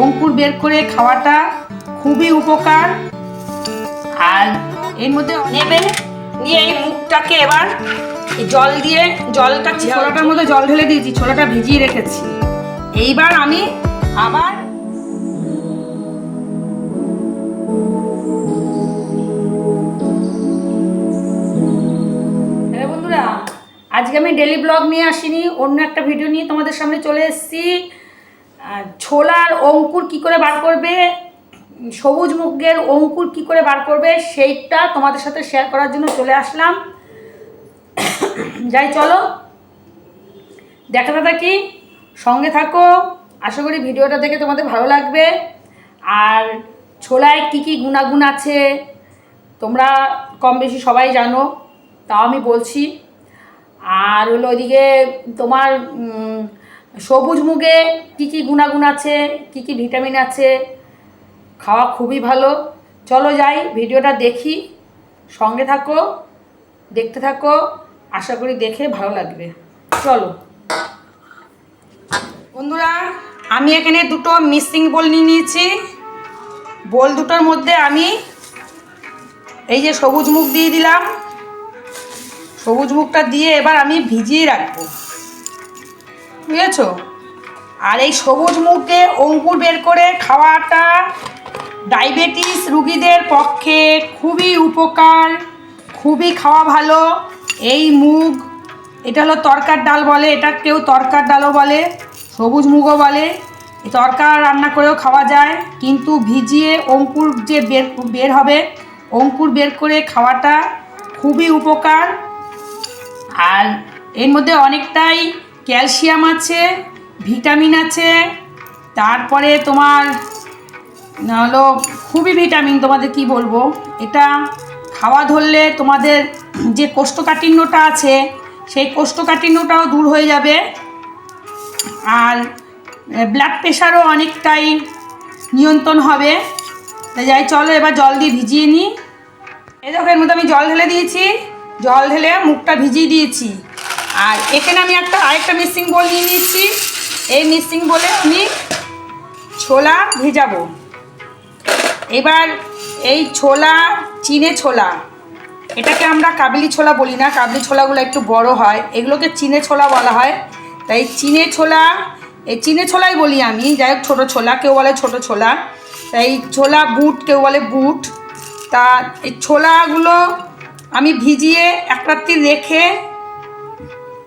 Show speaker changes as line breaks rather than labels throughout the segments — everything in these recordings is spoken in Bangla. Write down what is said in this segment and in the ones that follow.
অঙ্কুর বের করে খাওয়াটা খুবই উপকার। আর এর মধ্যে নেবে নিয়ে এই মুখটাকে এবার জল দিয়ে জলটা ছোলাটার মধ্যে জল ঢেলে দিয়েছি ছোলাটা ভিজিয়ে রেখেছি। এইবার আমি আবার বন্ধুরা আজকে আমি ডেলি ব্লগ নিয়ে আসিনি অন্য একটা ভিডিও নিয়ে তোমাদের সামনে চলে এসেছি। ছোলার অঙ্কুর কি করে বার করবে? সবুজ মুগের অঙ্কুর কি করে বার করবে? সেইটা তোমাদের সাথে শেয়ার করার জন্য চলে আসলাম। যাই চলো। দেখাতে থাকি সঙ্গে থাকো। আশা করি ভিডিওটা দেখে তোমাদের ভালো লাগবে। আর ছোলায় কি কি গুণাগুণ আছে? তোমরা কম বেশি সবাই জানো, তাও আমি বলছি। আর হলো ওইদিকে তোমার সবুজ মুগে কী কী গুণাগুণ আছে, কী কী ভিটামিন আছে, খাওয়া খুবই ভালো। চলো যাই, ভিডিওটা দেখি, সঙ্গে থাকো, দেখতে থাকো, আশা করি দেখে ভালো লাগবে। চলো। বন্ধুরা, আমি এখানে দুটো মিক্সিং বোল নিয়ে নিয়েছি। বোল দুটোর মধ্যে আমি এই যে সবুজ মুখ দিয়ে দিলাম। সবুজ মুখটা দিয়ে এবার আমি ভিজিয়ে রাখব। বুঝেছ? আর এই সবুজ মুখে অঙ্কুর বের করে খাওয়াটা ডায়াবেটিস রুগীদের পক্ষে খুবই উপকার, খুবই খাওয়া ভালো। এই মুগ, এটা হলো তরকার ডাল বলে, এটা কেউ তরকার ডালও বলে, সবুজ মুগও বলে। তরকার রান্না করেও খাওয়া যায়, কিন্তু ভিজিয়ে অঙ্কুর যে বের বের হবে, অঙ্কুর বের করে খাওয়াটা খুবই উপকার। আর এর মধ্যে অনেকটাই ক্যালসিয়াম আছে, ভিটামিন আছে, তারপরে তোমার হলো খুবই ভিটামিন তোমাদের কি বলব? এটা খাওয়া ধরলে তোমাদের যে কোষ্ঠকাঠিন্যটা আছে, সেই কোষ্ঠকাঠিন্যটাও দূর হয়ে যাবে। আর ব্লাড প্রেশারও অনেকটাই নিয়ন্ত্রণ হবে। তাই যাই, চলো এবার জল দিয়ে ভিজিয়ে নিই। এই দেখো, এর মধ্যে আমি জল ঢেলে দিয়েছি। জল ঢেলে মুখটা ভিজিয়ে দিয়েছি। আর এখানে আমি একটা, আরেকটা মিক্সিং বোল নিয়ে নিচ্ছি এই মিক্সিং বলে আমি ছোলা ভেজাবো। এবার এই ছোলা, চিনে ছোলা, এটাকে আমরা কাবলি ছোলা বলি না, কাবলি ছোলাগুলো একটু বড় হয়। এগুলোকে চিনে ছোলা বলা হয়। তাই চিনে ছোলা, এই চিনে ছোলাই বলি আমি, যাই হোক ছোটো ছোলা, কেউ বলে ছোটো ছোলা। তাই ছোলা বুট, কেউ বলে বুট। তা এই ছোলাগুলো আমি ভিজিয়ে এক রাত্রি রেখে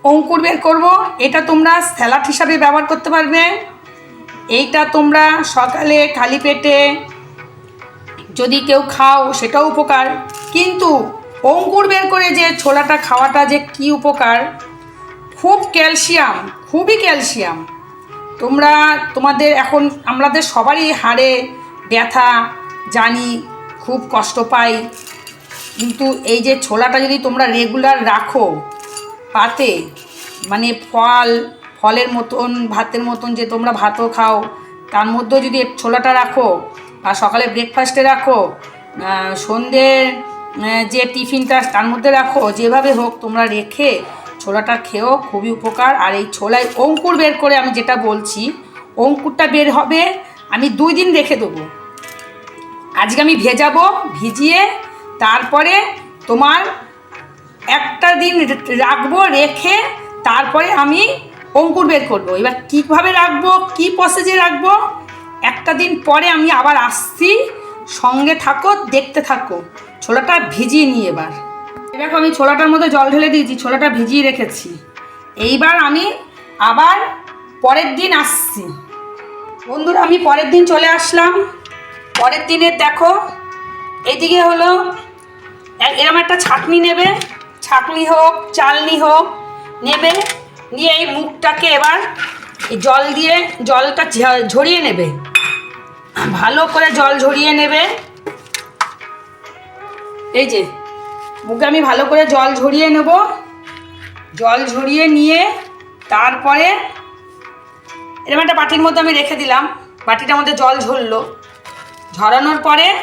অঙ্কুর বের করব। এটা তোমরা স্যালাড হিসাবে ব্যবহার করতে পারবে। এইটা তোমরা সকালে খালি পেটে যদি কেউ খাও, সেটাও উপকার। কিন্তু অঙ্কুর বের করে যে ছোলাটা খাওয়াটা যে কি উপকার, খুব ক্যালসিয়াম, খুবই ক্যালসিয়াম। তোমরা, তোমাদের এখন আমাদের সবারই হাড়ে ব্যথা, জানি খুব কষ্ট পাই। কিন্তু এই যে ছোলাটা যদি তোমরা রেগুলার রাখো পাতে মানে ফল ফলের মতন ভাতের মতন যে তোমরা ভাতও খাও তার মধ্যেও যদি ছোলাটা রাখো আর সকালে ব্রেকফাস্টে রাখো আহ, সন্ধ্যের যে টিফিনটা তার মধ্যে রাখো যেভাবে হোক তোমরা রেখে ছোলাটা খেয়েও খুবই উপকার। আর এই ছোলায় অঙ্কুর বের করে আমি যেটা বলছি অঙ্কুরটা বের হবে আমি দুই দিন রেখে দেবো। আজকে আমি ভেজাবো ভিজিয়ে তারপরে তোমার একটা দিন রাখব, রেখে তারপরে আমি অঙ্কুর বের করব। এবার কীভাবে রাখব, কী প্রসেসে রাখব, একটা দিন পরে আমি আবার আসছি, সঙ্গে থাকো, দেখতে থাকো। ছোলাটা ভিজিয়ে নিই এবার। এবার আমি ছোলাটার মধ্যে জল ঢেলে দিয়েছি, ছোলাটা ভিজিয়ে রেখেছি। এইবার আমি আবার পরের দিন আসছি। বন্ধুরা, আমি পরের দিন চলে আসলাম। পরের দিনের দেখো, এদিকে হলো, এ- এরম একটা ছাঁকনি নেবে। ছাঁকনি হোক, চালনি হোক নেবে নিয়ে এই মুখটাকে এবার জল দিয়ে জলটা ঝরিয়ে নেবে। ভালো করে জল ঝরিয়ে নেবে। এই যে, মুখে আমি ভালো করে জল ঝরিয়ে নেব। জল ঝরিয়ে নিয়ে তারপরে এরকম একটা বাটির মধ্যে আমি রেখে দিলাম। বাটিটার মধ্যে জল ঝরলো। ঝরানোর পরে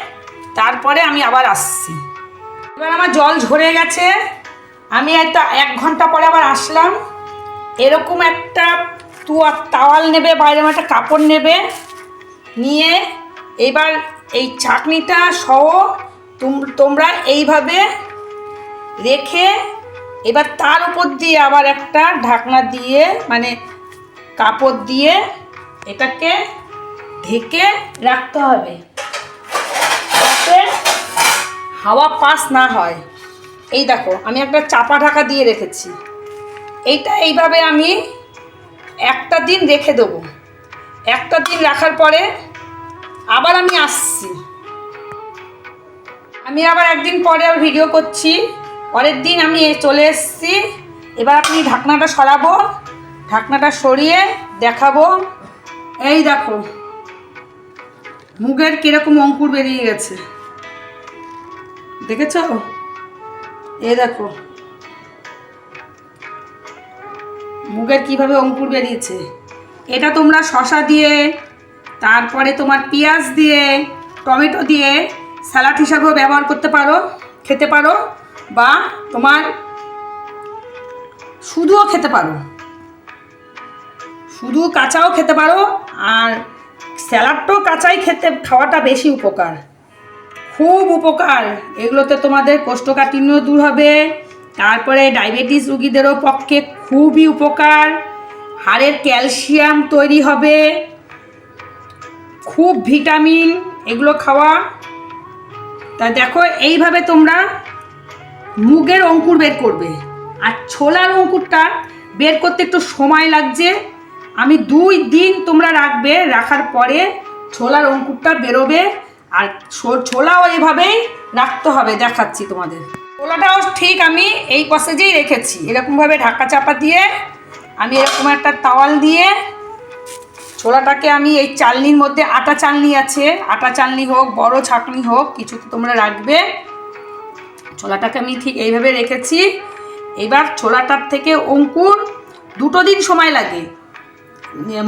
তারপরে আমি আবার আসছি। এবার আমার জল ঝরে গেছে। আমি একটা এক ঘণ্টা পরে আবার আসলাম। এরকম একটা তুয়া তাওয়াল নেবে বা এরকম একটা কাপড় নেবে, নিয়ে এবার এই চাটনিটা সহ তুম- তোমরা এইভাবে রেখে এবার তার উপর দিয়ে আবার একটা ঢাকনা দিয়ে মানে কাপড় দিয়ে এটাকে ঢেকে রাখতে হবে। যাতে হাওয়া পাস না হয়। এই দেখো, আমি একটা চাপা ঢাকা দিয়ে রেখেছি। এইটা এইভাবে আমি একটা দিন রেখে দেবো। একটা দিন রাখার পরে আবার আমি আসছি। আমি আবার একদিন পরে আবার ভিডিও করছি। পরের দিন আমি চলে এসেছি। এবার আপনি ঢাকনাটা সরাবো, ঢাকনাটা সরিয়ে দেখাবো। এই দেখো, মুগের কীরকম অঙ্কুর বেরিয়ে গেছে। দেখেছ? এ দেখো। মুগের কীভাবে অঙ্কুর বেরিয়েছে। এটা তোমরা শশা দিয়ে, তারপরে তোমার পেঁয়াজ দিয়ে, টমেটো দিয়ে, স্যালাড হিসাবেও ব্যবহার করতে পারো, খেতে পারো, বা তোমার শুধুও খেতে পারো। শুধু কাঁচাও খেতে পারো, আর স্যালাডটাও কাঁচাই খেতে, খাওয়াটা বেশি উপকার। খুব উপকার। এগুলোতে তোমাদের কোষ্ঠকাঠিন্য দূর হবে। তারপরে ডায়াবেটিস রুগীদেরও পক্ষে খুবই উপকার। হাড়ের ক্যালসিয়াম তৈরি হবে। খুব ভিটামিন এগুলো খাওয়া। তা দেখো, এইভাবে তোমরা মুগের অঙ্কুর বের করবে। আর ছোলার অঙ্কুরটা বের করতে একটু সময় লাগছে। আমি দুই দিন তোমরা রাখবে, রাখার পরে ছোলার অঙ্কুরটা বেরোবে। আর ছোলাও এইভাবেই রাখতে হবে, দেখাচ্ছি তোমাদের। ছোলাটাও ঠিক আমি এই প্রসেজেই রেখেছি। এরকমভাবে ঢাকা চাপা দিয়ে, আমি এরকম একটা তাওয়াল দিয়ে, ছোলাটাকে আমি এই চালনির মধ্যে আটা চালনি আছে, আটা চালনি হোক, বড় ছাকনি হোক কিছু তো তোমরা রাখবে। ছোলাটাকে আমি ঠিক এইভাবে রেখেছি। এবার ছোলাটার থেকে অঙ্কুর দুটো দিন সময় লাগে।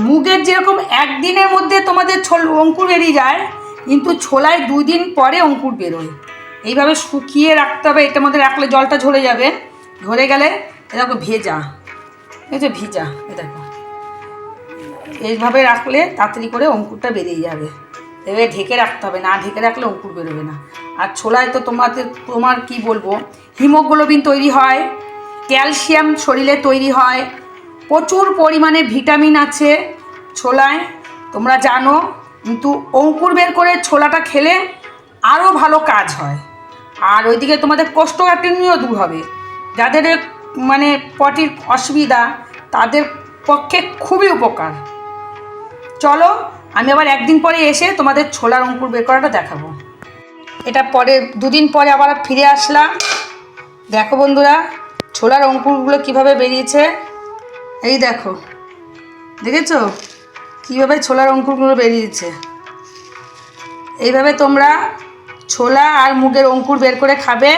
মুগের যেরকম একদিনের মধ্যে তোমাদের ছোল অঙ্কুর বেরিয়ে যায় কিন্তু ছোলায় দুই দিন পরে অঙ্কুর বেরোয়। এইভাবে শুকিয়ে রাখতে হবে এটার মধ্যে রাখলে জলটা ঝরে যাবে। ঝরে গেলে এ দেখো ভেজা। এই ভিজা, এ দেখো। এইভাবে রাখলে তাড়াতাড়ি করে অঙ্কুরটা বেরিয়ে যাবে। এবারে ঢেকে রাখতে হবে, না ঢেকে রাখলে অঙ্কুর বেরোবে না। আর ছোলায় তো তোমাদের, তোমার কি বলব, হিমোগ্লোবিন তৈরি হয়, ক্যালসিয়াম শরীরে তৈরি হয়, প্রচুর পরিমাণে ভিটামিন আছে। ছোলায় তোমরা জানো কিন্তু অঙ্কুর বের করে ছোলাটা খেলে আরও ভালো কাজ হয়। আর ওইদিকে তোমাদের কোষ্ঠকাঠিন্যও দূর হবে। যাদের মানে পটির অসুবিধা, তাদের পক্ষে খুবই উপকার। চলো, আমি আবার একদিন পরে এসে তোমাদের ছোলার অঙ্কুর বের করাটা দেখাবো। এটা পরে, দুদিন পরে আবার ফিরে আসলাম। দেখো বন্ধুরা, ছোলার অঙ্কুরগুলো কীভাবে বেরিয়েছে। এই দেখো, দেখেছ? কীভাবে ছোলার অঙ্কুরগুলো বেরিয়েছে এইভাবে তোমরা ছোলা আর মুগের অঙ্কুর বের করে খাবে।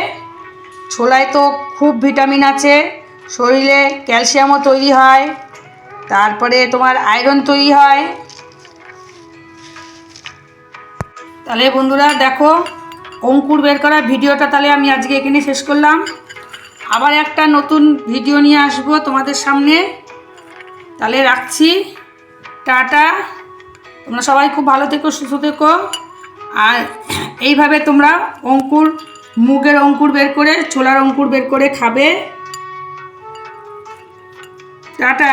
ছোলায় তো খুব ভিটামিন আছে, শরীরে ক্যালসিয়ামও তৈরি হয়, তারপরে তোমার আয়রন তৈরি হয়। তাহলে বন্ধুরা দেখো, অঙ্কুর বের করা ভিডিওটা তাহলে আমি আজকে এখানে শেষ করলাম। আবার একটা নতুন ভিডিও নিয়ে আসব তোমাদের সামনে। তাহলে রাখছি। টাটা। তোমরা সবাই খুব ভালো থেকো, সুস্থ থেকো। আর এইভাবে তোমরা অঙ্কুর, মুগের অঙ্কুর বের করে, ছোলার অঙ্কুর বের করে খাবে। টাটা।